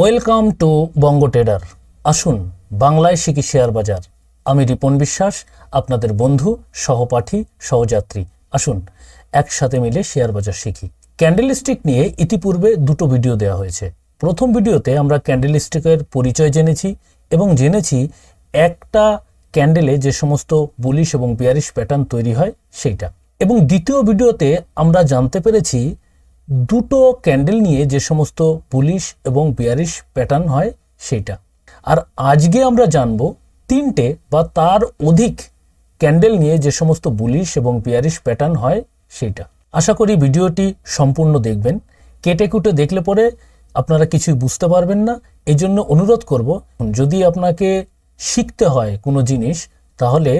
Welcome to Banga tedder আসুন বাংলায় শিখি শেয়ার বাজার। আমি রিপন বিশ্বাস, আপনাদের বন্ধু, সহপাঠী, সহযাত্রী। আসুন একসাথে মিলে শেয়ার বাজার শিখি। ক্যান্ডেলস্টিক নিয়ে ইতিপূর্বে দুটো ভিডিও দেওয়া হয়েছে। প্রথম ভিডিওতে আমরা ক্যান্ডেল ক্যান্ডেলস্টিকের পরিচয় জেনেছি এবং জেনেছি একটা ক্যান্ডেলে যে সমস্ত বুলিশ এবং বিয়ারিশ প্যাটার্ন তৈরি হয়, সেইটা। এবং দ্বিতীয় ভিডিওতে আমরা জানতে পেরেছি দুটো ক্যান্ডেল নিয়ে যে সমস্ত পুলিশ এবং বিয়ারিশ প্যাটার্ন হয় সেইটা। আর আজকে আমরা জানব তিনটে বা তার অধিক ক্যান্ডেল নিয়ে যে সমস্ত বুলিশ এবং বিয়ারিশ প্যাটার্ন হয় সেইটা। আশা করি ভিডিওটি সম্পূর্ণ দেখবেন। কেটে কুটে দেখলে পরে আপনারা কিছুই বুঝতে পারবেন না। এই জন্য অনুরোধ করব, যদি আপনাকে শিখতে হয় কোনো জিনিস, তাহলে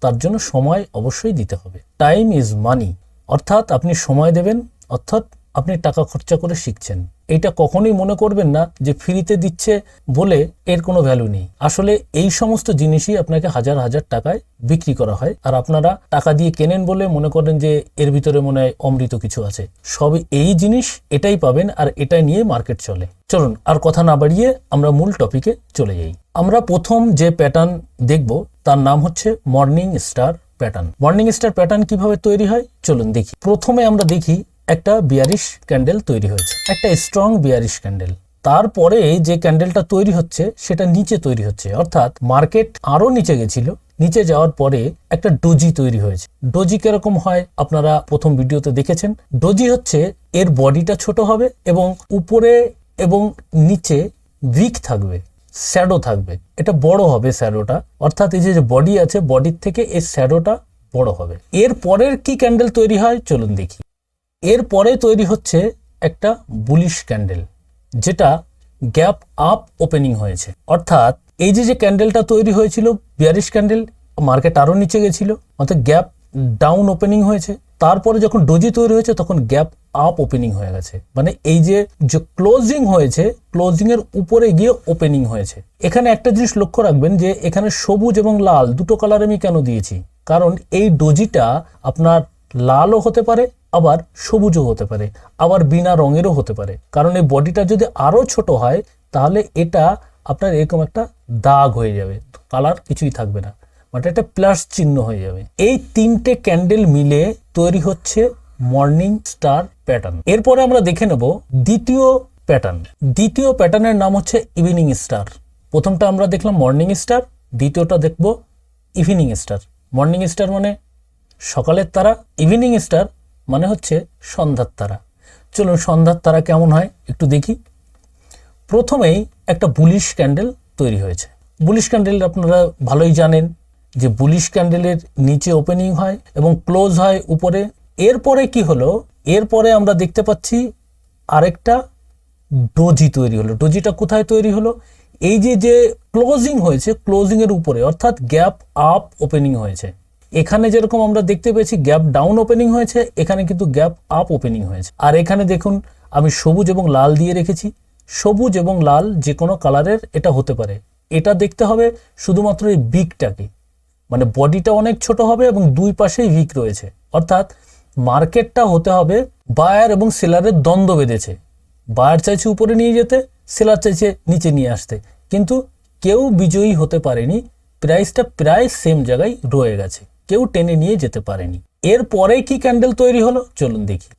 তার জন্য সময় অবশ্যই দিতে হবে। টাইম ইজ মানি অর্থাৎ আপনি সময় দেবেন, অর্থাৎ আপনি টাকা খরচা করে শিখছেন। এটা কখনোই মনে করবেন না যে ফ্রিতে দিচ্ছে বলে এর কোনো ভ্যালু নেই। আসলে এই সমস্ত জিনিসই আপনাকে হাজার হাজার টাকায় বিক্রি করা হয়। আর আপনারা টাকা দিয়ে কেনেন বলে মনে করেন যে এর ভিতরে মনে হয় অমৃত কিছু আছে। সবই এই জিনিস এটাই পাবেন আর এটাই নিয়ে মার্কেট চলে। চলুন, আর কথা না বাড়িয়ে আমরা মূল টপিকে চলে যাই। আমরা প্রথম যে প্যাটার্ন দেখব, তার নাম হচ্ছে morning star pattern morning star pattern কীভাবে তৈরি হয়? চলুন দেখি। প্রথমে আমরা দেখি একটা বিয়ারিশ ক্যান্ডেল তৈরি হয়েছে, একটা স্ট্রং বিয়ারিশ ক্যান্ডেল। তারপরে যে ক্যান্ডেলটা তৈরি হচ্ছে, সেটা নিচে তৈরি হচ্ছে। অর্থাৎ মার্কেট আরও নিচে গেছিল। নিচে যাওয়ার পরে একটা ডোজি তৈরি হয়েছে। ডোজি কীরকম হয় আপনারা প্রথম ভিডিওতে দেখেছেন। ডোজি হচ্ছে এর বডিটা ছোট হবে এবং উপরে এবং নিচে উইক থাকবে শ্যাডো থাকবে। এটা বড় হবে শ্যাডোটা অর্থাৎ এই যে বডি আছে বডির থেকে এই শ্যাডোটা বড় হবে। এর পরের কি ক্যান্ডেল তৈরি হয়? চলুন দেখি। এরপরে তৈরি হচ্ছে একটা বুলিশ ক্যান্ডেল, যেটা গ্যাপ আপ ওপেনিং হয়েছে। অর্থাৎ এই যে যে ক্যান্ডেলটা তৈরি হয়েছিল, বিয়ারিশ ক্যান্ডেল, মার্কেট আরও নিচে গেছিল, অর্থাৎ গ্যাপ ডাউন ওপেনিং হয়েছে। তারপরে যখন ডোজি তৈরি হয়েছে, তখন গ্যাপ আপ ওপেনিং হয়ে গেছে। মানে এই যে যে ক্লোজিং হয়েছে, ক্লোজিং এর উপরে গিয়ে ওপেনিং হয়েছে। এখানে একটা জিনিস লক্ষ্য রাখবেন যে, এখানে সবুজ এবং লাল দুটো কালার আমি কেন দিয়েছি? কারণ এই ডোজিটা আপনার লালও হতে পারে আবার সবুজও হতে পারে, আবার বিনা রঙেরও হতে পারে। কারণ এই বডিটা যদি আরও ছোট হয়, তাহলে এটা আপনার এরকম একটা দাগ হয়ে যাবে কালার কিছুই থাকবে না মানে একটা প্লাস চিহ্ন হয়ে যাবে। এই তিনটে ক্যান্ডেল মিলে তৈরি হচ্ছে মর্নিং স্টার প্যাটার্ন এরপরে আমরা দেখে নেব দ্বিতীয় প্যাটার্ন দ্বিতীয় প্যাটার্নের নাম হচ্ছে ইভিনিং স্টার প্রথমটা আমরা দেখলাম মর্নিং স্টার দ্বিতীয়টা দেখব ইভিনিং স্টার মর্নিং স্টার মানে সকালের তারা ইভিনিং স্টার মানে হচ্ছে সন্ধ্যার তারা। চলুন সন্ধ্যার তারা কেমন হয় একটু দেখি। প্রথমেই একটা বুলিশ ক্যান্ডেল তৈরি হয়েছে। বুলিশ ক্যান্ডেল আপনারা ভালোই জানেন যে বুলিশ ক্যান্ডেলের নিচে ওপেনিং হয় এবং ক্লোজ হয় উপরে। এরপরে কি হলো? এরপরে আমরা দেখতে পাচ্ছি আরেকটা ডোজি তৈরি হলো। ডোজিটা কোথায় তৈরি হলো? এই যে যে ক্লোজিং হয়েছে, ক্লোজিং এর উপরে, অর্থাৎ গ্যাপ আপ ওপেনিং হয়েছে। এখানে যেরকম আমরা দেখতে পেয়েছি গ্যাপ ডাউন ওপেনিং হয়েছে, এখানে কিন্তু গ্যাপ আপ ওপেনিং হয়েছে। আর এখানে দেখুন, আমি সবুজ এবং লাল দিয়ে রেখেছি। সবুজ এবং লাল যে কোনো কালারের এটা হতে পারে। এটা দেখতে হবে শুধুমাত্র এই বিগটাকে মানে বডিটা অনেক ছোট হবে এবং দুই পাশেই ভিক রয়েছে। অর্থাৎ মার্কেটটা হতে হবে বায়ার এবং সেলারের দ্বন্দ্ব বেঁধেছে। বায়ার চাইছে উপরে নিয়ে যেতে সেলার চাইছে নিচে নিয়ে আসতে। কিন্তু কেউ বিজয়ী হতে পারেনি। প্রাইসটা প্রায় সেম জায়গায় রয়ে গেছে। কেউ টেনে নিয়ে যেতে পারেনি। এর পরে কি ক্যান্ডেল তৈরি হলো? চলুন দেখি।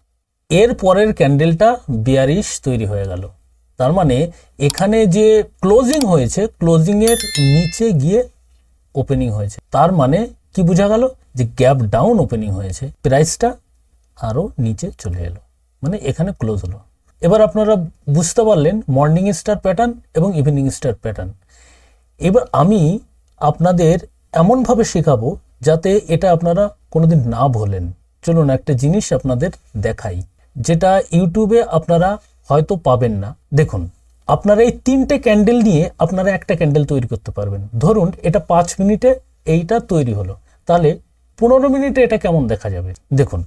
এর পরের ক্যান্ডেলটা বিয়ারিশ তৈরি হয়ে গেল। তার মানে এখানে যে ক্লোজিং হয়েছে ক্লোজিং এর নিচে গিয়ে ওপেনিং হয়েছে। তার মানে কি বোঝা গেল? যে গ্যাপ ডাউন ওপেনিং হয়েছে। প্রাইসটা আরও নিচে চলে এলো। মানে এখানে ক্লোজ হলো। এবার আপনারা বুঝতে পারলেন মর্নিং স্টার প্যাটার্ন এবং ইভিনিং স্টার প্যাটার্ন। এবার আমি আপনাদের এমনভাবে শেখাবো যাতে এটা আপনারা কোনোদিন না ভোলেন। চলুন একটা জিনিস আপনাদের দেখাই, যেটা ইউটিউবে আপনারা হয়তো পাবেন না। দেখুন, আপনারা এই তিনটে ক্যান্ডেল নিয়ে আপনারা একটা ক্যান্ডেল তৈরি করতে পারবেন। ধরুন, এটা পাঁচ মিনিটে এইটা তৈরি হলো। তাহলে পনেরো মিনিটে এটা কেমন দেখা যাবে? দেখুন,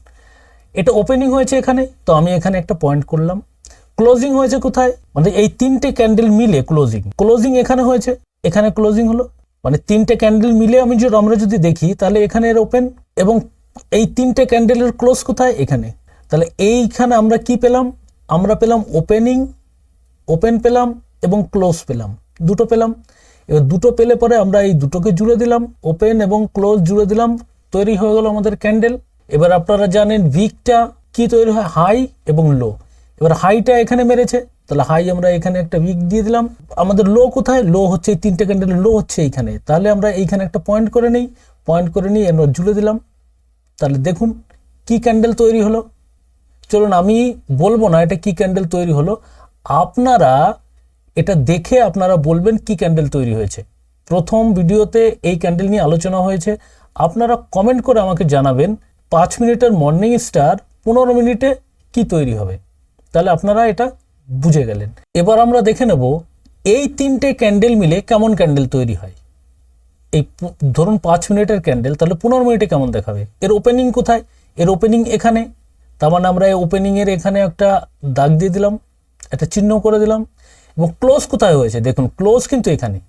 এটা ওপেনিং হয়েছে এখানে, তো আমি এখানে একটা পয়েন্ট করলাম। ক্লোজিং হয়েছে কোথায়? মানে এই তিনটে ক্যান্ডেল মিলে ক্লোজিং ক্লোজিং এখানে হয়েছে, এখানে ক্লোজিং হলো। মানে তিনটে ক্যান্ডেল মিলে আমি যদি আমরা যদি দেখি, তাহলে এখানে এর ওপেন এবং এই তিনটে ক্যান্ডেলের ক্লোজ কোথায়? এখানে। তাহলে এইখানে আমরা কি পেলাম? আমরা পেলাম ওপেনিং ওপেন পেলাম এবং ক্লোজ পেলাম। দুটো পেলাম। এবার দুটো পেলে পরে আমরা এই দুটোকে জুড়ে দিলাম ওপেন এবং ক্লোজ জুড়ে দিলাম, তৈরি হয়ে গেল আমাদের ক্যান্ডেল এবার আপনারা জানেন উইকটা কি তৈরি হয়? হাই এবং লো এবার হাইটা এখানে মেরেছে। তাহলে হাই, আমরা এখানে একটা উইক দিয়ে দিলাম। আমাদের লো কোথায়? লো হচ্ছে এই তিনটে ক্যান্ডেলের লো হচ্ছে এইখানে। তাহলে আমরা এইখানে একটা পয়েন্ট করে নিই। পয়েন্ট করে নিয়ে আমরা জুড়ে দিলাম। তাহলে দেখুন, কি ক্যান্ডেল তৈরি হলো? চলুন, আমি বলব না এটা কি ক্যান্ডেল তৈরি হলো। আপনারা এটা দেখে আপনারা বলবেন কি ক্যান্ডেল তৈরি হয়েছে। প্রথম ভিডিওতে এই ক্যান্ডেল নিয়ে আলোচনা হয়েছে। আপনারা কমেন্ট করে আমাকে জানাবেন পাঁচ মিনিটের মর্নিং স্টার পনেরো মিনিটে কি তৈরি হবে। তাহলে আপনারা এটা বুঝে গেলেন। এবার আমরা দেখে নেব এই তিনটে ক্যান্ডেল মিলে কেমন ক্যান্ডেল তৈরি হয়। এই ধরুন পাঁচ মিনিটের ক্যান্ডেল, তাহলে পনেরো মিনিটে কেমন দেখাবে? এর ওপেনিং কোথায়? এর ওপেনিং এখানে। তার মানে আমরা এই ওপেনিংয়ের এখানে একটা দাগ দিয়ে দিলাম, একটা চিহ্ন করে দিলাম, এবং ক্লোজ কোথায় হয়েছে? দেখুন ক্লোজ কিন্তু এখানে।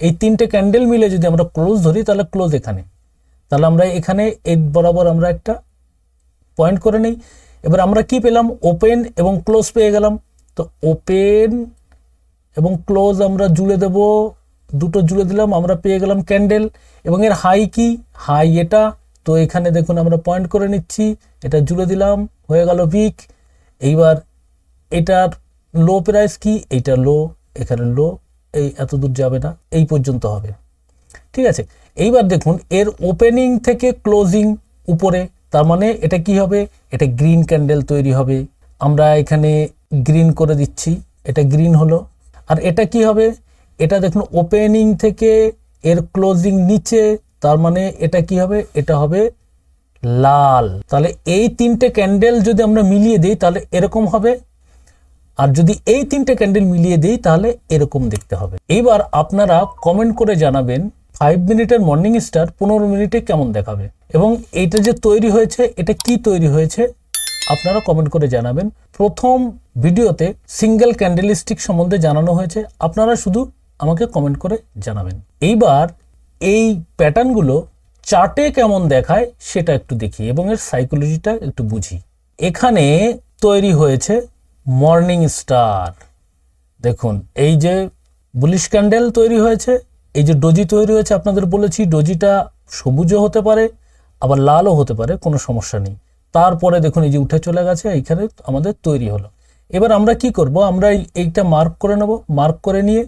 এই তিনটে ক্যান্ডেল মিলে যদি আমরা ক্লোজ ধরি, তাহলে ক্লোজ এখানে। তাহলে আমরা এখানে এই বরাবর আমরা একটা পয়েন্ট করে নেই। এবার আমরা কি পেলাম? ওপেন এবং ক্লোজ পেয়ে গেলাম। তো ওপেন এবং ক্লোজ আমরা জুড়ে দেব। দুটো জুড়ে দিলাম, আমরা পেয়ে গেলাম ক্যান্ডেল এবং এর হাই কি? হাই এটা। তো এখানে দেখুন আমরা পয়েন্ট করে নিচ্ছি, এটা জুড়ে দিলাম, হয়ে গেল উইক এইবার এটার লো প্রাইস কি? এইটা লো এখানে লো এই এত দূর যাবে না, এই পর্যন্ত হবে। ঠিক আছে? এইবার দেখুন এর ওপেনিং থেকে ক্লোজিং উপরে, তার মানে এটা কি হবে? এটা গ্রিন ক্যান্ডেল তৈরি হবে। আমরা এখানে গ্রিন করে দিচ্ছি। এটা গ্রিন হলো। আর এটা কি হবে? এটা দেখুন ওপেনিং থেকে এর ক্লোজিং নিচে, তার মানে এটা কি হবে? এটা হবে লাল। তাহলে এই তিনটে ক্যান্ডেল যদি আমরা মিলিয়ে দিই, তাহলে এরকম হবে। আর যদি এই তিনটে ক্যান্ডেল মিলিয়ে দিই, তাহলে এরকম দেখতে হবে। এইবার আপনারা কমেন্ট করে জানাবেন ফাইভ মিনিটের মর্নিং স্টার পনেরো মিনিটে কেমন দেখাবে? এবং এইটা যে তৈরি হয়েছে, এটা কি তৈরি হয়েছে? আপনারা কমেন্ট করে জানাবেন। প্রথম ভিডিওতে সিঙ্গেল ক্যান্ডেলিস্টিক সম্বন্ধে জানানো হয়েছে, আপনারা শুধু আমাকে কমেন্ট করে জানাবেন। এইবার এই প্যাটার্নগুলো চার্টে কেমন দেখায় সেটা একটু দেখি এবং এর সাইকোলজিটা একটু বুঝি। এখানে তৈরি হয়েছে মর্নিং স্টার। দেখুন, এই যে বুলিশ ক্যান্ডেল তৈরি হয়েছে, এই যে ডোজি তৈরি হয়েছে, আপনাদের বলেছি, ডোজিটা সবুজও হতে পারে, আবার লালও হতে পারে, কোনো সমস্যা নেই। তারপরে দেখুন, এই যে উঠে চলে গেছে, এইখানে আমাদের তৈরি হলো। এবার আমরা কি করব? আমরা এই- এইটা মার্ক করে নেব। মার্ক করে নিয়ে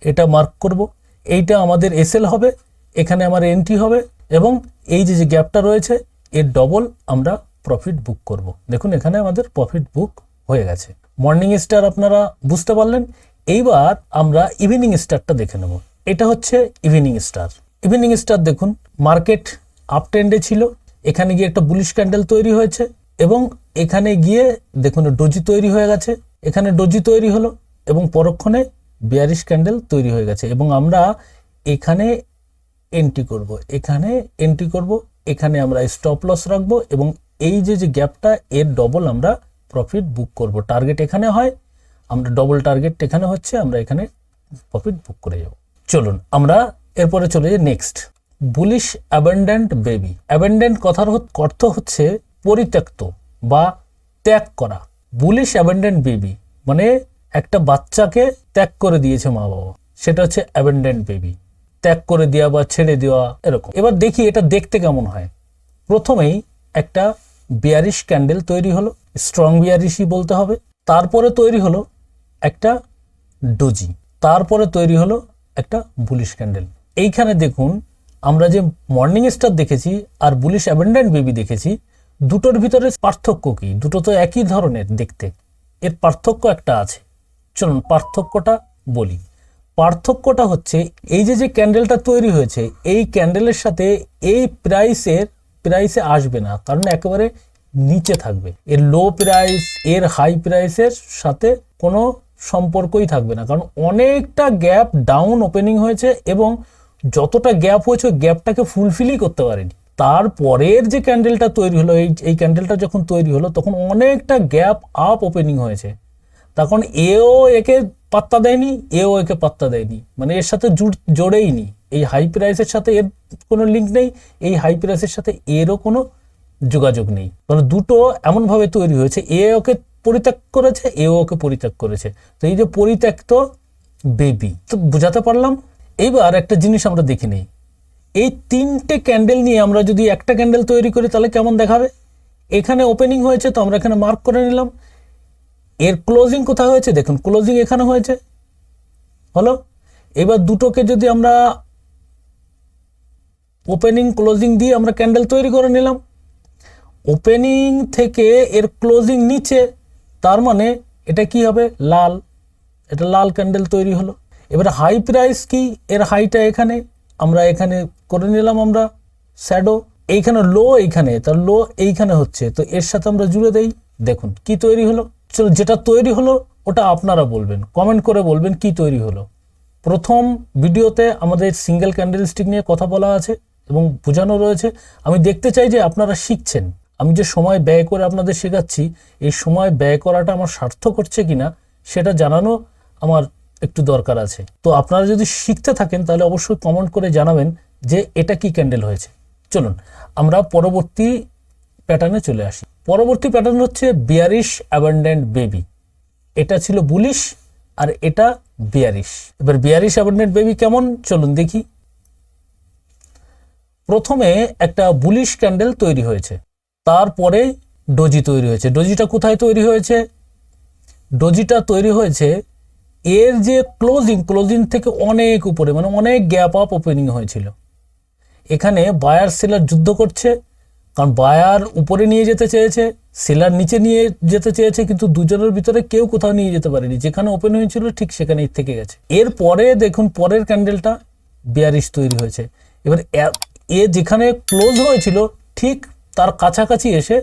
এটা মার্ক করব। এইটা আমাদের এসএল হবে, এখানে আমার এন্ট্রি হবে এবং এই যে যে গ্যাপটা রয়েছে, এর ডবল আমরা প্রফিট বুক করব। দেখুন, এখানে আমাদের প্রফিট বুক হয়ে গেছে। মর্নিং স্টার আপনারা বুঝতে পারলেন। এইবার আমরা ইভিনিং স্টারটা দেখে নেব। এটা হচ্ছে ইভিনিং স্টার ইভিনিং স্টার দেখুন মার্কেট আপ ট্রেন্ডে ছিল। এখানে গিয়ে একটা বুলিশ ক্যান্ডেল তৈরি হয়েছে এবং এখানে গিয়ে দেখুন, ডোজি তৈরি হয়ে গেছে। এখানে ডোজি তৈরি হলো এবং পরক্ষণে বিয়ারিশ ক্যান্ডেল তৈরি হয়ে গেছে এবং আমরা এখানে এন্ট্রি করব, এখানে এন্ট্রি করব, এখানে আমরা স্টপ লস রাখব এবং এই যে যে গ্যাপটা এর ডবল আমরা প্রফিট বুক করব। টার্গেট এখানে হয়, আমরা ডবল টার্গেট এখানে হচ্ছে, আমরা এখানে প্রফিট বুক করে যাব। চলুন, আমরা এরপরে চলে যাই next bullish abandoned baby abandoned কথার অর্থ হচ্ছে পরিত্যক্ত। বা ত্যাগ করা। বুলিশ অ্যাবেন্ডেন্ট বেবি মানে একটা বাচ্চাকে ত্যাগ করে দিয়েছে মা বাবা। সেটা হচ্ছে অ্যাবেন্ডেন্ট বেবি ত্যাগ করে দেওয়া বা ছেড়ে দেওয়া এরকম। এবার দেখি এটা দেখতে কেমন হয়। প্রথমেই একটা বিয়ারিশ ক্যান্ডেল তৈরি হলো স্ট্রং বিয়ারিশই বলতে হবে। তারপরে তৈরি হলো একটা ডোজি তারপরে তৈরি হলো একটা বুলিশ ক্যান্ডেল এইখানে দেখুন, আমরা যে মর্নিং স্টার দেখেছি আর বুলিশ অ্যাবেন্ডেন্ট বেবি দেখেছি দুটোর ভিতরে পার্থক্য কি? দুটো তো একই ধরনের দেখতে। এর পার্থক্য একটা আছে। চলুন পার্থক্যটা বলি। পার্থক্যটা হচ্ছে, এই যে যে ক্যান্ডেলটা তৈরি হয়েছে, এই ক্যান্ডেলের সাথে এই প্রাইসের, প্রাইসে আসবে না, কারণ একেবারে নিচে থাকবে। এর লো প্রাইস, এর হাই প্রাইসের সাথে কোনো সম্পর্কই থাকবে না, কারণ অনেকটা গ্যাপ ডাউন ওপেনিং হয়েছে এবং যতটা গ্যাপ হয়েছে গ্যাপটাকে ফুলফিলই করতে পারেনি। তারপরের যে ক্যান্ডেলটা তৈরি হলো, এই এই ক্যান্ডেলটা যখন তৈরি হলো, তখন অনেকটা গ্যাপ আপ ওপেনিং হয়েছে। তখন এও একে পাত্তা দেয়নি, এও একে পাত্তা দেয়নি। মানে এর সাথে জুড়, জোড়েই নি। এই হাই প্রাইসের সাথে এর কোনো লিঙ্ক নেই, এই হাই প্রাইসের সাথে এরও কোনো যোগাযোগ নেই। মানে দুটো এমনভাবে তৈরি হয়েছে, এ ওকে পরিত্যাগ করেছে, এও ওকে পরিত্যাগ করেছে। তো এই যে পরিত্যক্ত বেবি তো বোঝাতে পারলাম? এইবার একটা জিনিস আমরা দেখে নিই। এই তিনটে ক্যান্ডেল নিয়ে আমরা যদি একটা ক্যান্ডেল তৈরি করি, তাহলে কেমন দেখাবে? এখানে ওপেনিং হয়েছে, তো আমরা এখানে মার্ক করে নিলাম। এর ক্লোজিং কোথায় হয়েছে? দেখুন ক্লোজিং এখানে হয়েছে। হলো? এবার দুটোকে যদি আমরা ওপেনিং ক্লোজিং দিয়ে আমরা ক্যান্ডেল তৈরি করে নিলাম। ওপেনিং থেকে এর ক্লোজিং নিচে, তার মানে এটা কি হবে? লাল। এটা লাল ক্যান্ডেল তৈরি হলো। এবার হাই প্রাইস কি? এর হাইটা এখানে। আমরা এখানে করে নিলাম আমরা শ্যাডো এইখানে লো এইখানে তার লো এইখানে হচ্ছে, তো এর সাথে আমরা জুড়ে দেই, দেখুন কি তৈরি হলো, চলো যেটা তৈরি হলো, ওটা আপনারা বলবেন কমেন্ট করে বলবেন কি তৈরি হলো। প্রথম ভিডিওতে আমাদের সিঙ্গেল ক্যান্ডেলস্টিক নিয়ে কথা বলা আছে এবং বোঝানো রয়েছে, আমি দেখতে চাই যে আপনারা শিখছেন, আমি যে সময় ব্যয় করে আপনাদের শেখাচ্ছি, এই সময় ব্যয় করাটা আমার সার্থক হচ্ছে কিনা, সেটা জানানো আমার একটু দরকার আছে। তো আপনারা যদি শিখতে থাকেন, তাহলে অবশ্যই কমেন্ট করে জানাবেন যে এটা কি ক্যান্ডেল হয়েছে। চলুন, আমরা পরবর্তী প্যাটার্নে চলে আসি। পরবর্তী প্যাটার্ন হচ্ছে বিয়ারিশ অ্যাবান্ডেন্ট বেবি এটা ছিল বুলিশ আর এটা বিয়ারিশ এবার বিয়ারিশ অ্যাবান্ডেন্ট বেবি কেমন? চলুন দেখি। প্রথমে একটা বুলিশ ক্যান্ডেল তৈরি হয়েছে। তারপরে ডোজি তৈরি হয়েছে। ডোজিটা কোথায় তৈরি হয়েছে? ডোজিটা তৈরি হয়েছে এর যে ক্লোজিং ক্লোজিং থেকে অনেক উপরে মানে অনেক গ্যাপ আপ ওপেনিং হয়েছিল। এখানে বায়ার সেলার যুদ্ধ করছে, কারণ বায়ার উপরে নিয়ে যেতে চেয়েছে সেলার নিচে নিয়ে যেতে চেয়েছে, কিন্তু দুজনের ভিতরে কেউ কোথাও নিয়ে যেতে পারেনি। যেখানে ওপেন হয়েছিল, ঠিক সেখানেই থেকে গেছে। এরপরে দেখুন, পরের ক্যান্ডেলটা বিয়ারিশ তৈরি হয়েছে। এবার এ- এ যেখানে ক্লোজ হয়েছিল, ঠিক তার কাছাকাছি এসে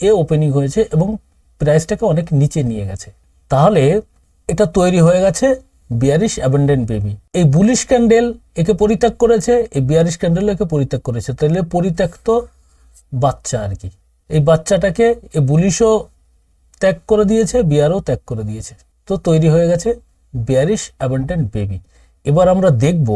এ ওপেনিং হয়েছে এবং প্রাইসটাকে অনেক নিচে নিয়ে গেছে। তাহলে এটা তৈরি হয়ে গেছে বিয়ারিশ অ্যাবেন্ডেন্ট বেবি। এই বুলিশ ক্যান্ডেল একে পরিত্যাগ করেছে, এই বিয়ারিশ ক্যান্ডেল একে পরিত্যাগ করেছে। তাহলে পরিত্যক্ত বাচ্চা আর কি। এই বাচ্চাটাকে এ বুলিশও ত্যাগ করে দিয়েছে, বিয়ারও ত্যাগ করে দিয়েছে। তো তৈরি হয়ে গেছে বিয়ারিশ অ্যাবেন্ডেন্ট বেবি। এবার আমরা দেখব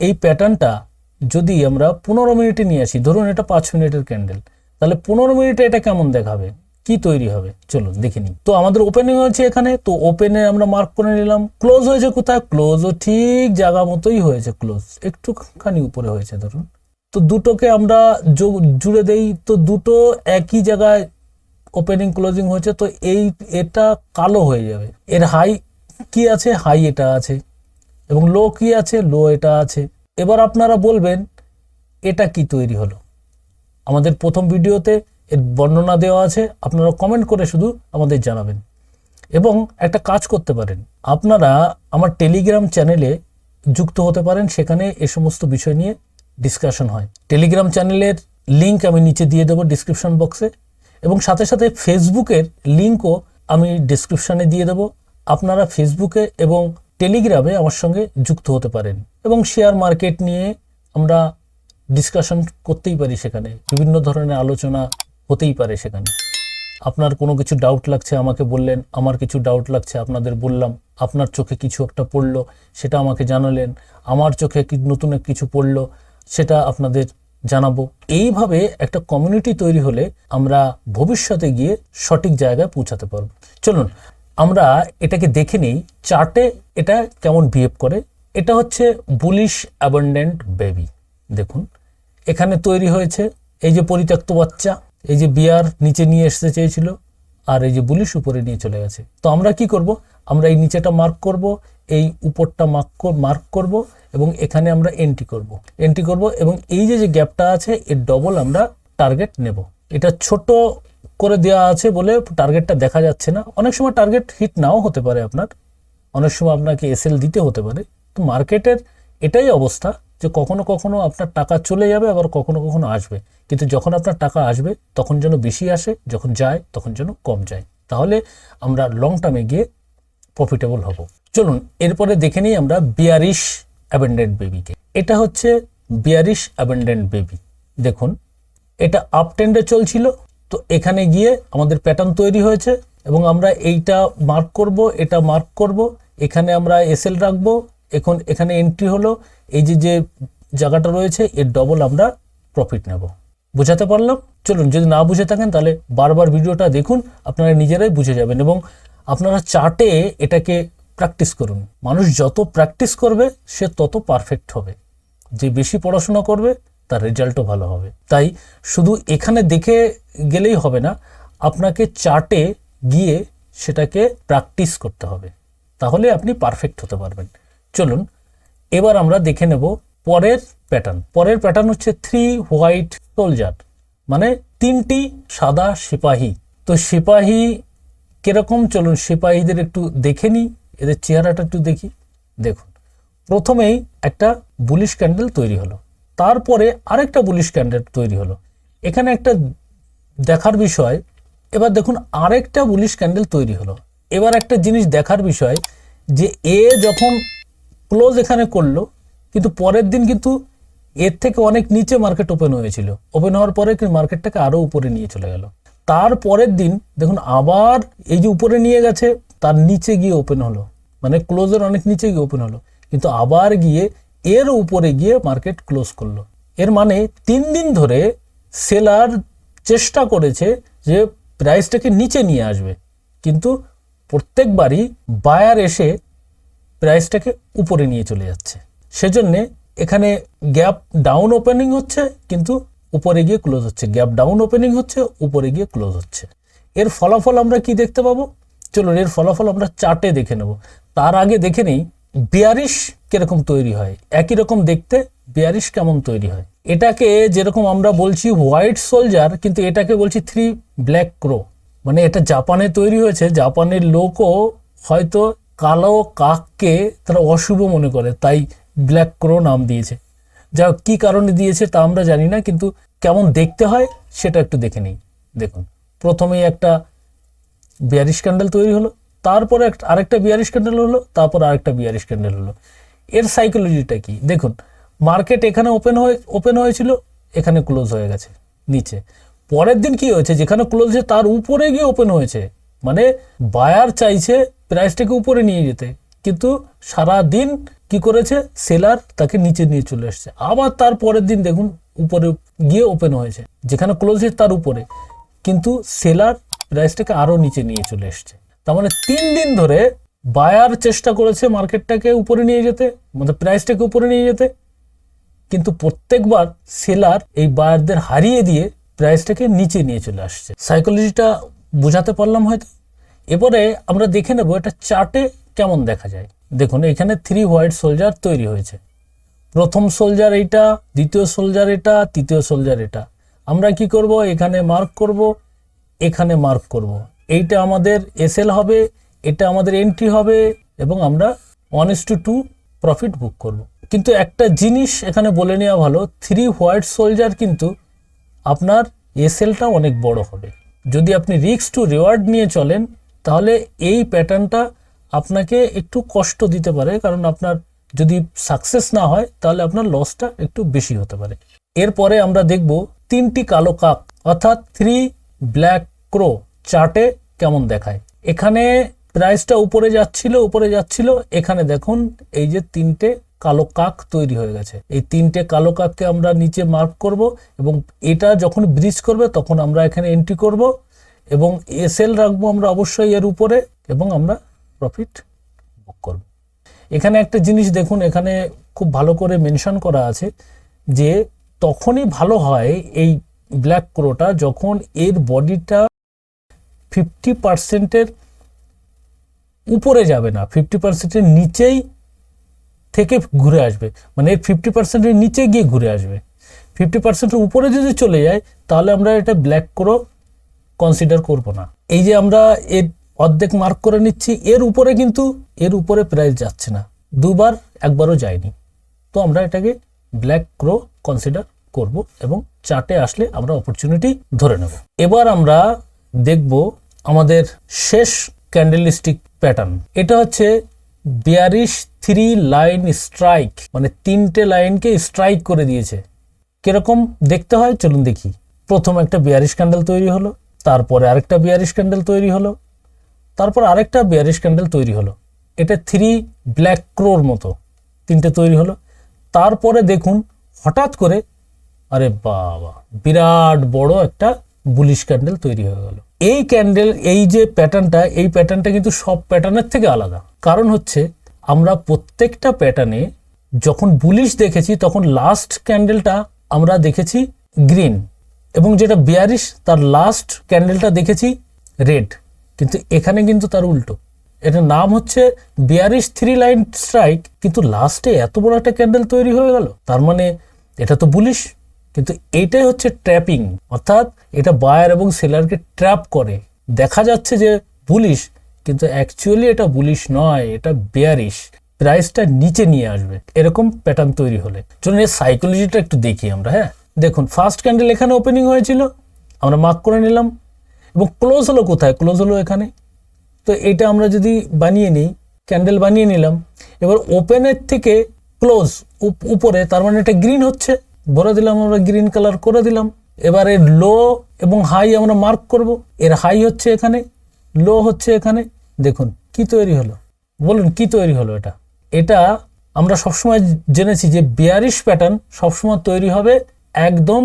এই প্যাটার্নটা যদি আমরা পনেরো মিনিটে নিয়ে আসি, ধরুন এটা পাঁচ মিনিটের ক্যান্ডেল, তাহলে পনেরো মিনিটে এটা কেমন দেখাবে? কি তৈরি হবে? চলুন, দেখে নিই। তো আমাদের ওপেনিং হয়েছে এখানে, তো ওপেনে আমরা মার্ক করে নিলাম। ক্লোজ হয়েছে কোথায়? ক্লোজও ঠিক জায়গা মতোই হয়েছে ক্লোজ একটুখানি উপরে হয়েছে, ধরুন। তো দুটোকে আমরা জুড়ে দেই। তো দুটো একই জায়গায় ওপেনিং ক্লোজিং হয়েছে, তো এই, এটা কালো হয়ে যাবে। এর হাই কি আছে? হাই এটা আছে। এবং লো কি আছে? লো এটা আছে। এবার আপনারা বলবেন, এটা কি তৈরি হলো? আমাদের প্রথম ভিডিওতে এর বর্ণনা দেওয়া আছে, আপনারা কমেন্ট করে শুধু আমাদের জানাবেন। এবং একটা কাজ করতে পারেন। আপনারা আমার টেলিগ্রাম চ্যানেলে যুক্ত হতে পারেন, সেখানে এ সমস্ত বিষয় নিয়ে ডিসকাশন হয়। টেলিগ্রাম চ্যানেলের লিংক আমি নিচে দিয়ে দেবো ডিসক্রিপশন বক্সে এবং সাথে সাথে ফেসবুকের লিঙ্কও আমি ডিসক্রিপশনে দিয়ে দেবো। আপনারা ফেসবুকে এবং টেলিগ্রামে আমার সঙ্গে যুক্ত হতে পারেন। এবং শেয়ার মার্কেট নিয়ে আমরা ডিসকাশন করতেই পারি সেখানে। বিভিন্ন ধরনের আলোচনা হতেই পারে সেখানে। আপনার কোনো কিছু ডাউট লাগছে, আমাকে বললেন, আমার কিছু ডাউট লাগছে, আপনাদের বললাম, আপনার চোখে কিছু একটা পড়ল, সেটা আমাকে জানালেন, আমার চোখে নতুন কিছু পড়ল, সেটা আপনাদের জানাব। এইভাবে একটা কমিউনিটি তৈরি হলে আমরা ভবিষ্যতে গিয়ে সঠিক জায়গায় পৌঁছাতে পারব। চলুন, আমরা এটাকে দেখে নিই, চার্টে এটা কেমন বিহেভ করে। এটা হচ্ছে বুলিশ অ্যাবান্ডেন্ট বেবি দেখুন, এখানে তৈরি হয়েছে, এই যে পরিত্যক্ত বাচ্চা এই যে বিয়ার নিচে নিয়ে আসতে চেয়েছিল আর এই যে বুলিশ উপরে নিয়ে চলে গেছে। তো আমরা কি করব? আমরা এই নিচেটা মার্ক করব, এই উপরটা মার্ক মার্ক করব এবং এখানে আমরা এন্ট্রি করব। এন্ট্রি করব এবং এই যে যে গ্যাপটা আছে, এর ডবল আমরা টার্গেট নেব। এটা ছোট করে দেওয়া আছে বলে টার্গেটটা দেখা যাচ্ছে না। অনেক সময় টার্গেট হিট নাও হতে পারে আপনার। অনেক সময় আপনাকে এসএল দিতে হতে পারে। তো মার্কেটের এটাই অবস্থা। যে কখনো কখনো আপনার টাকা চলে যাবে, আবার কখনো কখনো আসবে। কিন্তু যখন আপনার টাকা আসবে, তখন যেন বেশি আসে, যখন যায়, তখন যেন কম যায়। তাহলে আমরা লং টার্মে গিয়ে প্রফিটেবল হব। চলুন, এরপরে দেখে নিই আমরা বিয়ারিশ অ্যাবেন্ডেন্ট বেবিকে এটা হচ্ছে বিয়ারিশ অ্যাবেন্ডেন্ট বেবি দেখুন, এটা আপ ট্রেন্ডে চলছিল। তো এখানে গিয়ে আমাদের প্যাটার্ন তৈরি হয়েছে এবং আমরা এইটা মার্ক করব, এটা মার্ক করব। এখানে আমরা এসএল রাখব। এখন এখানে এন্ট্রি হলো, এই যে যে জায়গাটা রয়েছে, এর ডবল আমরা প্রফিট নেব। বোঝাতে পারলাম? চলুন, যদি না বুঝে থাকেন, তাহলে বারবার ভিডিওটা দেখুন, আপনারা নিজেরাই বুঝে যাবেন এবং আপনারা চার্টে এটাকে প্র্যাকটিস করুন। মানুষ যত প্র্যাকটিস করবে, সে তত পারফেক্ট হবে। যে বেশি পড়াশোনা করবে, তার রেজাল্টও ভালো হবে। তাই শুধু এখানে দেখে গেলেই হবে না, আপনাকে চার্টে গিয়ে সেটাকে প্র্যাকটিস করতে হবে। তাহলে আপনি পারফেক্ট হতে পারবেন। চলুন, এবার আমরা দেখে নেব পরের প্যাটার্ন পরের প্যাটার্ন হচ্ছে থ্রি হোয়াইট সোলজার মানে তিনটি সাদা সিপাহী। তো সিপাহী কীরকম? চলুন সিপাহীদের একটু দেখে নিই, এদের চেহারাটা একটু দেখি। দেখুন, প্রথমেই একটা বুলিশ ক্যান্ডেল তৈরি হলো, তারপরে আরেকটা বুলিশ ক্যান্ডেল তৈরি হলো। এখানে একটা দেখার বিষয়, এবার দেখুন আরেকটা বুলিশ ক্যান্ডেল তৈরি হলো। এবার একটা জিনিস দেখার বিষয় যে এ যখন ক্লোজ এখানে করল, কিন্তু পরের দিন কিন্তু এর থেকে অনেক নিচে মার্কেট ওপেন হয়েছিল। ওপেন হওয়ার পরে মার্কেটটাকে আরও উপরে নিয়ে চলে গেল। তার পরের দিন দেখুন আবার এই যে উপরে নিয়ে গেছে, তার নিচে গিয়ে ওপেন হলো। মানে ক্লোজের অনেক নিচে গিয়ে ওপেন হলো। কিন্তু আবার গিয়ে এর উপরে গিয়ে মার্কেট ক্লোজ করল। এর মানে তিন দিন ধরে সেলার চেষ্টা করেছে যে প্রাইসটাকে নিচে নিয়ে আসবে। কিন্তু প্রত্যেকবারই বায়ার এসে প্রাইসটাকে উপরে নিয়ে চলে যাচ্ছে। সেজন্যে এখানে গ্যাপ ডাউন ওপেনিং হচ্ছে, কিন্তু উপরে গিয়ে ক্লোজ হচ্ছে। গ্যাপ ডাউন ওপেনিং হচ্ছে, উপরে গিয়ে ক্লোজ হচ্ছে। এর ফলাফল আমরা কি দেখতে পাবো? চলুন, এর ফলাফল আমরা চার্টে দেখে নেব। তার আগে দেখে নেই বিয়ারিশ কীরকম তৈরি হয়? একই রকম দেখতে বিয়ারিশ কেমন তৈরি হয়? এটাকে যেরকম আমরা বলছি হোয়াইট সোলজার কিন্তু এটাকে বলছি থ্রি ব্ল্যাক ক্রো মানে এটা জাপানে তৈরি হয়েছে, জাপানের লোকও হয়তো কালো কাককে তারা অশুভ মনে করে, তাই ব্ল্যাক ক্রো নাম দিয়েছে। যা কি কারণে দিয়েছে তা আমরা জানি না, কিন্তু কেমন দেখতে হয় সেটা একটু দেখে নিই। দেখুন, প্রথমেই একটা বিয়ারিশ ক্যান্ডেল তৈরি হলো, তারপরে আরেকটা বিয়ারিশ ক্যান্ডেল হলো, তারপর আরেকটা বিয়ারিশ ক্যান্ডেল হলো। এর সাইকোলজিটা কি? দেখুন মার্কেট এখানে ওপেন হয়ে ওপেন হয়েছিল, এখানে ক্লোজ হয়ে গেছে, নিচে। পরের দিন কি হয়েছে? যেখানে ক্লোজ হয়েছে, তার উপরে গিয়ে ওপেন হয়েছে। মানে বায়ার চাইছে প্রাইসটাকে উপরে নিয়ে যেতে। কিন্তু সারা দিন কি করেছে? সেলার তাকে নিচে নিয়ে চলে এসছে। আবার তার পরের দিন দেখুন, উপরে গিয়ে ওপেন হয়েছে। যেখানে ক্লোজ হয়েছে তার উপরে। কিন্তু সেলার প্রাইসটাকে আরও নিচে নিয়ে চলে এসছে। তার মানে তিন দিন ধরে বায়ার চেষ্টা করেছে মার্কেটটাকে উপরে নিয়ে যেতে মানে প্রাইসটাকে উপরে নিয়ে যেতে। কিন্তু প্রত্যেকবার সেলার এই বায়ারদের হারিয়ে দিয়ে প্রাইসটাকে নিচে নিয়ে চলে আসছে। সাইকোলজিটা বোঝাতে পারলাম হয়তো? এবারে আমরা দেখে নেব এটা চার্টে কেমন দেখা যায়। দেখুন, এখানে থ্রি হোয়াইট সোলজার তৈরি হয়েছে। প্রথম সোলজার এইটা দ্বিতীয় সোলজার এটা, তৃতীয় সোলজার এটা। আমরা কি করব? এখানে মার্ক করব, এখানে মার্ক করব। এইটা আমাদের এসএল হবে, এটা আমাদের এন্ট্রি হবে এবং আমরা one is to two profit book করব। কিন্তু একটা জিনিস এখানে বলে নেওয়া ভালো থ্রি হোয়াইট সোলজার কিন্তু আপনার এসএলটা অনেক বড় হবে। যদি আপনি রিক্স টু রিওয়ার্ড নিয়ে চলেন তাহলে এই প্যাটার্নটা আপনাকে একটু কষ্ট দিতে পারে, কারণ আপনার যদি সাকসেস না হয়, তাহলে আপনার লসটা একটু বেশি হতে পারে। এরপরে আমরা দেখব তিনটি কালো কাক, অর্থাৎ থ্রি ব্ল্যাক ক্রো চার্টে কেমন দেখায়। এখানে প্রাইসটা উপরে যাচ্ছিল উপরে যাচ্ছিল। এখানে দেখুন, এই যে তিনটে কালো কাক তৈরি হয়ে গেছে। এই তিনটে কালো কাককে আমরা নিচে মার্ক করব এবং এটা যখন ব্রিজ করবে, তখন আমরা এখানে এন্ট্রি করব। এবং এসএল রাখব আমরা অবশ্যই এর উপরে এবং আমরা প্রফিট বুক করব। এখানে একটা জিনিস দেখুন, এখানে খুব ভালো করে মেনশন করা আছে যে তখনই ভালো হয় এই ব্ল্যাক ক্রোটা যখন এর বডিটা ফিফটি পার্সেন্টের উপরে যাবে না ফিফটি পার্সেন্টের নিচেই থেকে ঘুরে আসবে। মানে এর ফিফটি পার্সেন্টের নিচে গিয়ে ঘুরে আসবে। ফিফটি পার্সেন্টের উপরে যদি চলে যায়, তাহলে আমরা এটা ব্ল্যাক ক্রো কনসিডার করব না। এই যে আমরা এর অর্ধেক মার্ক করে নিচ্ছি, এর উপরে কিন্তু, এর উপরে প্রাইস যাচ্ছে না। দুবার, একবারও যায়নি। তো আমরা এটাকে ব্ল্যাক ক্রো কনসিডার করব এবং চার্টে আসলে আমরা অপরচুনিটি ধরে নেব। এবার আমরা দেখব আমাদের শেষ ক্যান্ডেলিস্টিক প্যাটার্ন এটা হচ্ছে বিয়ারিশ থ্রি লাইন স্ট্রাইক মানে তিনটে লাইনকে স্ট্রাইক করে দিয়েছে। কীরকম? দেখতে হয়? চলুন দেখি। প্রথম একটা বিয়ারিশ ক্যান্ডেল তৈরি হলো। তারপরে আরেকটা বিয়ারিশ ক্যান্ডেল তৈরি হলো। তারপর আরেকটা বিয়ারিশ ক্যান্ডেল তৈরি হলো। এটা থ্রি ব্ল্যাক ক্রোর মতো তিনটে তৈরি হলো। তারপরে দেখুন, হঠাৎ করে আরে বাবা, বিরাট বড় একটা বুলিশ ক্যান্ডেল তৈরি হয়ে গেল। এই ক্যান্ডেল এই যে প্যাটার্নটা এই প্যাটার্নটা কিন্তু সব প্যাটার্নের থেকে আলাদা। কারণ হচ্ছে, আমরা প্রত্যেকটা প্যাটার্নে যখন বুলিশ দেখেছি, তখন লাস্ট ক্যান্ডেলটা আমরা দেখেছি গ্রিন এবং যেটা বিয়ারিশ তার লাস্ট ক্যান্ডেলটা দেখেছি রেড কিন্তু এখানে কিন্তু তার উল্টো। এটার নাম হচ্ছে বিয়ারিশ থ্রি লাইন স্ট্রাইক কিন্তু লাস্টে এত বড় একটা ক্যান্ডেল তৈরি হয়ে গেল। তার মানে এটা তো বুলিশ কিন্তু এইটাই হচ্ছে ট্র্যাপিং অর্থাৎ এটা বায়ার এবং সেলারকে ট্র্যাপ করে। দেখা যাচ্ছে যে বুলিশ কিন্তু অ্যাকচুয়ালি এটা বুলিশ নয়, এটা বেয়ারিশ প্রাইসটা নিচে নিয়ে আসবে। এরকম প্যাটার্ন তৈরি হলে। চলুন এর সাইকোলজিটা একটু দেখি আমরা হ্যাঁ? দেখুন ফার্স্ট ক্যান্ডেল এখানে ওপেনিং হয়েছিল, আমরা মার্ক করে নিলাম, এবং ক্লোজ হলো কোথায়? ক্লোজ হলো এখানে। তো এটা আমরা যদি বানিয়ে নিই ক্যান্ডেল বানিয়ে নিলাম, এবার ওপেনের থেকে ক্লোজ উপরে, তার মানে এটা গ্রিন হচ্ছে ভরে দিলাম আমরা গ্রিন কালার করে দিলাম, এবার এর লো এবং হাই আমরা মার্ক করব, এর হাই হচ্ছে এখানে লো হচ্ছে এখানে, দেখুন কি তৈরি হলো, বলুন কি তৈরি হলো এটা? এটা আমরা সবসময় জেনেছি যে বিয়ারিশ প্যাটার্ন সবসময় তৈরি হবে একদম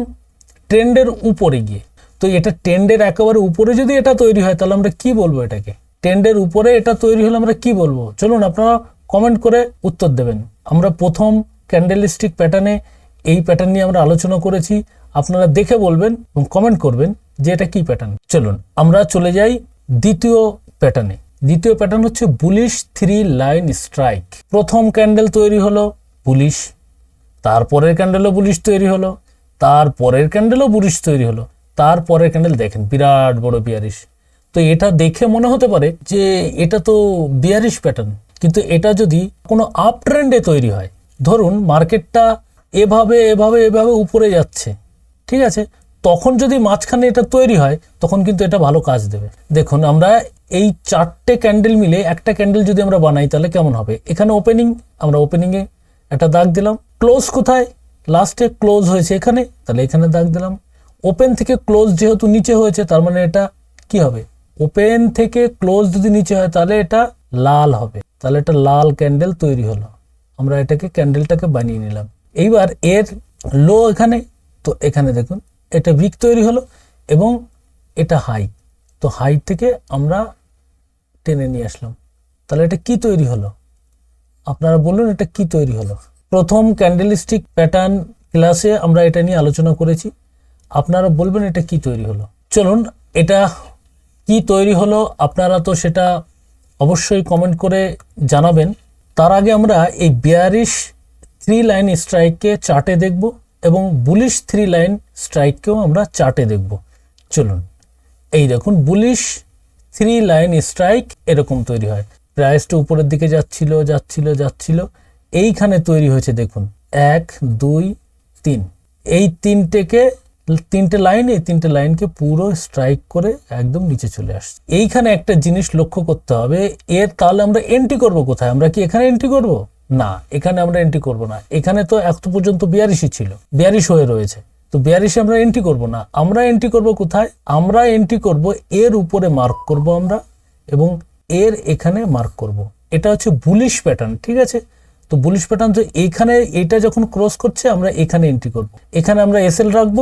ট্রেন্ডের উপরে গিয়ে। তো এটা ট্রেন্ডের একেবারে উপরে যদি এটা তৈরি হয়, তাহলে আমরা কি বলব এটাকে? ট্রেন্ডের উপরে এটা তৈরি হলে আমরা কি বলব? চলুন আপনারা কমেন্ট করে উত্তর দেবেন। আমরা প্রথম ক্যান্ডেলিস্টিক প্যাটার্নে এই প্যাটার্ন নিয়ে আমরা আলোচনা করেছি। আপনারা দেখে বলবেন এবং কমেন্ট করবেন যে এটা কি প্যাটার্ন চলুন, আমরা চলে যাই দ্বিতীয় প্যাটার্নে দ্বিতীয় প্যাটার্ন হচ্ছে বুলিশ থ্রি লাইন স্ট্রাইক প্রথম ক্যান্ডেল তৈরি হলো পুলিশ তারপরের ক্যান্ডেলও পুলিশ তৈরি হলো। তারপরের ক্যান্ডেলও বুলিশ তৈরি হলো। তারপরের ক্যান্ডেল দেখেন, বিরাট বড় বিয়ারিশ। তো এটা দেখে মনে হতে পারে যে এটা তো বিয়ারিশ প্যাটার্ন, কিন্তু এটা যদি কোনো আপ ট্রেন্ডে তৈরি হয়, ধরুন মার্কেটটা এভাবে এভাবে এভাবে উপরে যাচ্ছে, ঠিক আছে? তখন যদি মাঝখানে এটা তৈরি হয়, তখন কিন্তু এটা ভালো কাজ দেবে। দেখুন, আমরা এই চারটে ক্যান্ডেল মিলে একটা ক্যান্ডেল যদি আমরা বানাই, তাহলে কেমন হবে? এখানে ওপেনিং আমরা ওপেনিংয়ে একটা দাগ দিলাম। ক্লোজ কোথায়? লাস্টে ক্লোজ হয়েছে এখানে, তাহলে এখানে দাগ দিলাম। ওপেন থেকে ক্লোজ যেহেতু নিচে হয়েছে, তার মানে এটা কি হবে? ওপেন থেকে ক্লোজ যদি নিচে হয়, তাহলে এটা লাল হবে। তাহলে এটা লাল ক্যান্ডেল তৈরি হলো। আমরা এটাকে ক্যান্ডেলটাকে বানিয়ে নিলাম। এইবার এর লো এখানে, তো এখানে দেখুন, এটা উইক তৈরি হলো এবং এটা হাই তো হাই থেকে আমরা টেনে নিয়ে আসলাম। তাহলে এটা কি তৈরি হলো? আপনারা বলুন এটা কি তৈরি হলো? প্রথম ক্যান্ডেলিস্টিক প্যাটার্ন ক্লাসে আমরা এটা নিয়ে আলোচনা করেছি। আপনারা বলবেন এটা কি তৈরি হলো? চলুন, এটা কি তৈরি হলো আপনারা তো সেটা অবশ্যই কমেন্ট করে জানাবেন। তার আগে আমরা এই বিয়ারিশ থ্রি লাইন স্ট্রাইককে চার্টে দেখব এবং বুলিশ থ্রি লাইন স্ট্রাইককেও আমরা চার্টে দেখব। চলুন, এই দেখুন বুলিশ থ্রি লাইন স্ট্রাইক এরকম তৈরি হয়। প্রাইসটা উপরের দিকে যাচ্ছিল যাচ্ছিল যাচ্ছিল। এইখানে তৈরি হয়েছে দেখুন, এক, দুই, তিন। এই তিনটেকে, তিনটে লাইন এই তিনটে লাইনকে পুরো স্ট্রাইক করে একদম নিচে চলে আসছে। এইখানে একটা জিনিস লক্ষ্য করতে হবে, এর তাহলে আমরা এন্ট্রি করব কোথায়? আমরা কি এখানে এন্ট্রি করব? না, এখানে আমরা এন্ট্রি করব না। এখানে তো এত পর্যন্ত বিয়ারিশই ছিল বিয়ারিশ হয়ে রয়েছে। তো বিয়ারিশে আমরা এন্ট্রি করব না। আমরা এন্ট্রি করব কোথায়? আমরা এন্ট্রি করব এর উপরে মার্ক করব আমরা, এবং এর এখানে মার্ক করব। এটা হচ্ছে বুলিশ প্যাটার্ন ঠিক আছে? তো বুলিশ প্যাটার্ন তো এখানে এটা যখন ক্রস করছে, আমরা এখানে এন্ট্রি করব। এখানে আমরা এসএল রাখব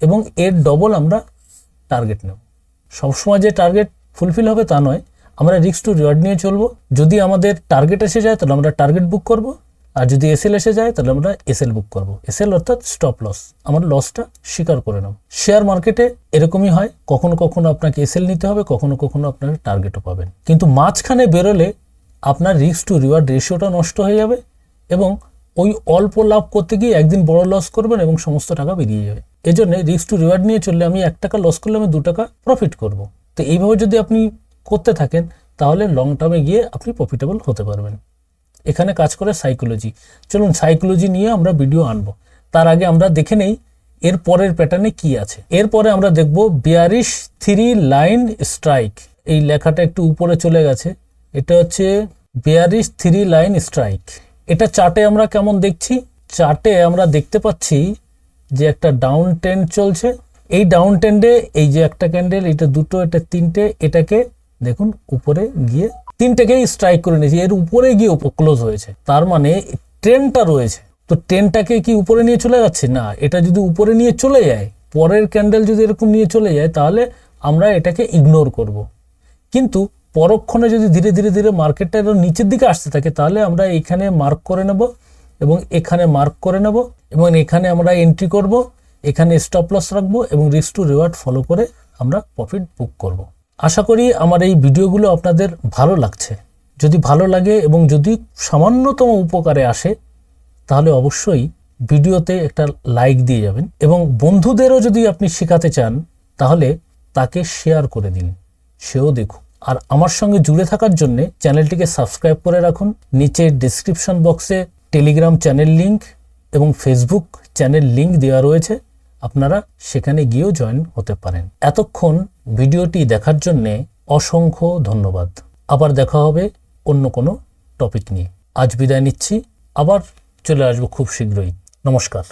এবং এর ডবল আমরা টার্গেট নেব। সবসময় যে টার্গেট ফুলফিল হবে তা নয়, আমরা রিক্স টু রিওয়ার্ড নিয়ে চলবো। যদি আমাদের টার্গেট এসে যায়, তাহলে আমরা টার্গেট বুক করব। আর যদি এসএল এসে যায়, তাহলে আমরা এসএল বুক করব। এসএল অর্থাৎ স্টপ লস আমার লসটা স্বীকার করে নেব। শেয়ার মার্কেটে এরকমই হয়, কখনো কখনো আপনাকে এসএল নিতে হবে, কখনো কখনো আপনার টার্গেটও পাবেন। কিন্তু মাঝখানে বেরোলে আপনার রিক্স টু রিওয়ার্ড রেশিওটা নষ্ট হয়ে যাবে এবং ওই অল্প লাভ করতে গিয়ে একদিন বড় লস করবেন এবং সমস্ত টাকা বেরিয়ে যাবে। এই জন্য রিস্ক টু রিওয়ার্ড নিয়ে চললে আমি এক টাকা লস করলে আমি দু টাকা প্রফিট করব। তো এইভাবে যদি আপনি করতে থাকেন, তাহলে লং টার্মে গিয়ে আপনি প্রফিটেবল হতে পারবেন। এখানে কাজ করে সাইকোলজি চলুন সাইকোলজি নিয়ে আমরা ভিডিও আনব। তার আগে আমরা দেখে নেই এর পরের প্যাটার্নে কি আছে। এরপরে আমরা দেখব বিয়ারিশ থ্রি লাইন স্ট্রাইক এই লেখাটা একটু উপরে চলে গেছে। এটা হচ্ছে বিয়ারিশ থ্রি লাইন স্ট্রাইক এটা চার্টে আমরা কেমন দেখছি? চার্টে আমরা দেখতে পাচ্ছি যে একটা ডাউন ট্রেন্ড চলছে। এই ডাউন ট্রেন্ডে এই যে একটা ক্যান্ডেল এটা দুটো, এটা তিনটে, এটাকে দেখুন উপরে গিয়ে তিনটেকেই স্ট্রাইক করে নিয়েছে। এর উপরে গিয়ে ক্লোজ হয়েছে। তার মানে ট্রেনটা রয়েছে। তো ট্রেনটাকে কি উপরে নিয়ে চলে যাচ্ছে? না, এটা যদি উপরে নিয়ে চলে যায়, পরের ক্যান্ডেল যদি এরকম নিয়ে চলে যায়, তাহলে আমরা এটাকে ইগনোর করব। কিন্তু পরক্ষণে যদি ধীরে ধীরে ধীরে মার্কেটটা এর নিচের দিকে আসতে থাকে, তাহলে আমরা এখানে মার্ক করে নেব এবং এখানে মার্ক করে নেব এবং এখানে আমরা এন্ট্রি করব, এখানে স্টপ লস রাখব এবং রিস্ক টু রিওয়ার্ড ফলো করে আমরা প্রফিট বুক করব। আশা করি আমার এই ভিডিওগুলো আপনাদের ভালো লাগছে। যদি ভালো লাগে এবং যদি সামান্যতম উপকারে আসে, তাহলে অবশ্যই ভিডিওতে একটা লাইক দিয়ে যাবেন এবং বন্ধুদেরও যদি আপনি শেখাতে চান, তাহলে তাকে শেয়ার করে দিন। সেও দেখুক। আর আমার সঙ্গে জুড়ে থাকার জন্য চ্যানেলটিকে সাবস্ক্রাইব করে রাখুন। নিচে ডিসক্রিপশন বক্সে টেলিগ্রাম চ্যানেল লিংক এবং ফেসবুক চ্যানেল লিংক দেওয়া রয়েছে। আপনারা সেখানে গিয়েও জয়েন হতে পারেন। এতক্ষণ ভিডিওটি দেখার জন্যে অসংখ্য ধন্যবাদ। আবার দেখা হবে অন্য কোনো টপিক নিয়ে। আজ বিদায় নিচ্ছি। আবার চলে আসব খুব শীঘ্রই। নমস্কার।